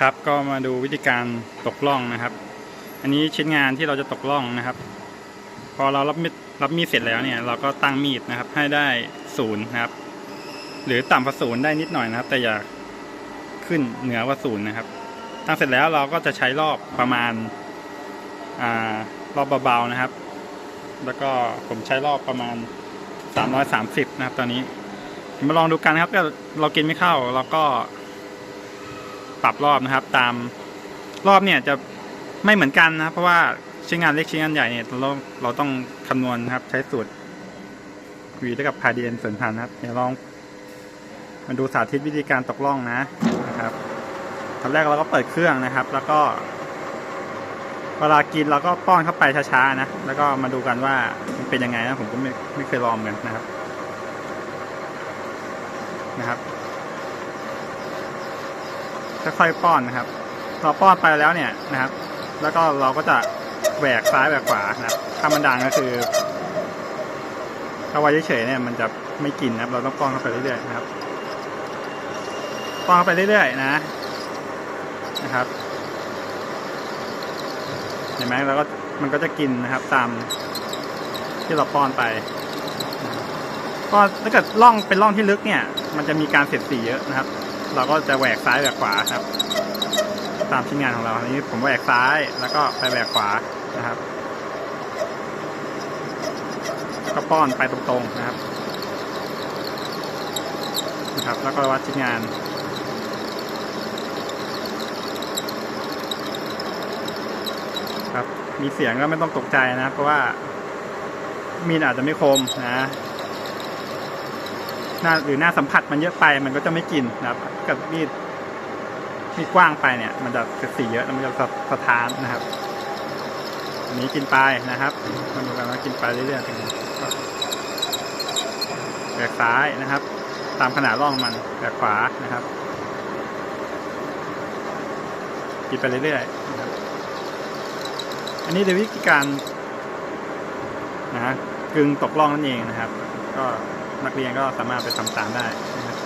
ครับก็มาดูวิธีการตกล่องนะครับ อันนี้ชิ้นงานที่เราจะตกล่องนะครับ พอเรารับมีดรับมีดเสร็จแล้วเนี่ย เราก็ตั้งมีดนะครับ ให้ได้ศูนย์นะครับ หรือต่ำกว่าศูนย์ได้นิดหน่อยนะครับ แต่อย่าขึ้นเหนือกว่าศูนย์นะครับ ตั้งเสร็จแล้วเราก็จะใช้รอบประมาณอ่ารอบเบาๆนะครับ แล้วก็ผมใช้รอบประมาณ 330 นะครับ ตอนนี้มาลองดูกันนะครับเรากินไม่เข้าเราก็ ปรับรอบนะครับ ตามรอบเนี่ยจะไม่เหมือนกันนะครับเพราะว่าชิ้นงานเล็กชิ้นงานใหญ่เนี่ยเราเราต้องคำนวณนะครับ ใช้สูตร v เท่ากับพาดีเอ็นส่วนพันนะครับเดี๋ยวลองมาดูสาธิตวิธีการตกล่องนะนะครับตอนแรกเราก็เปิดเครื่องนะครับ แล้วก็ เวลากินเราก็ป้อนเข้าไปช้าๆนะ แล้วก็มาดูกันว่ามันเป็นยังไงนะผมก็ไม่ไม่เคยลองเหมือนนะครับนะครับ ค่อยๆป้อนนะครับเราป้อนไปแล้วเนี่ยนะครับ แล้วก็เราก็จะแหวกซ้ายแหวกขวานะครับถ้ามันดังก็คือถ้าไว้เฉยๆเนี่ยมันจะไม่กินนะครับ เราต้องป้อนเข้าไปเรื่อยๆนะครับ ป้อนเข้าไปเรื่อยๆนะนะครับเห็นไหมแล้วก็มันก็จะกินนะครับตามที่เราป้อนไปก็ถ้าเกิดร่องเป็นร่องที่ลึกเนี่ย มันจะมีการเสียดสีเยอะนะครับ เราก็จะแหวกซ้ายแหวกขวาครับ ตามชิ้นงานของเราอันนี้ผมแหวกซ้ายแล้วก็ไปแหวกขวานะครับ ก็ป้อนไปตรงๆนะครับนะครับ แล้วก็วัดชิ้นงานครับมีเสียงก็ไม่ต้องตกใจนะ เพราะว่ามีดอาจจะไม่คมนะ หน้าหรือหน้าสัมผัสมันเยอะไป มันก็จะไม่กินนะครับ กับมีดมีดกว้างไปเนี่ย มันจะเสียสีเยอะแล้วมันจะสะท้านนะครับอันนี้กินไปนะครับมาดูกันว่ากินไปเรื่อยๆถึงแบกซ้ายนะครับ ตามขนาดร่องมันแบกขวานะครับ กินไปเรื่อยๆนะครับอันนี้เป็นวิธีการนะฮะกึ่งตกล่องนั่นเองนะครับ ก็ นักเรียนก็สามารถไปทำตามได้นะครับ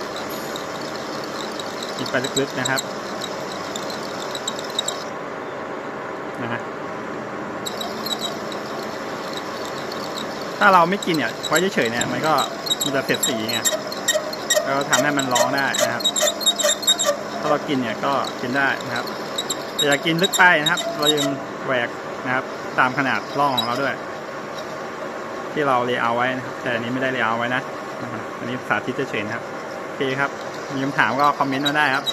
กินไปลึกๆนะครับนะฮะถ้าเราไม่กินเนี่ยไว้เฉยๆเนี่ยมันก็มันจะเสียดสีไงแล้วก็ทำให้มันร้องได้นะครับ ถ้าเรากินเนี่ยก็กินได้นะครับแต่อย่ากินลึกไปนะครับ เรายังแหวกนะครับ ตามขนาดร่องของเราด้วย ที่เราเลเยเอาไว้นะแต่อันนี้ไม่ได้เลเยเอาไว้นะ อันนี้สาธิตเฉยๆนะครับ โอเคครับ มีคำถามก็คอมเมนต์มาได้ครับ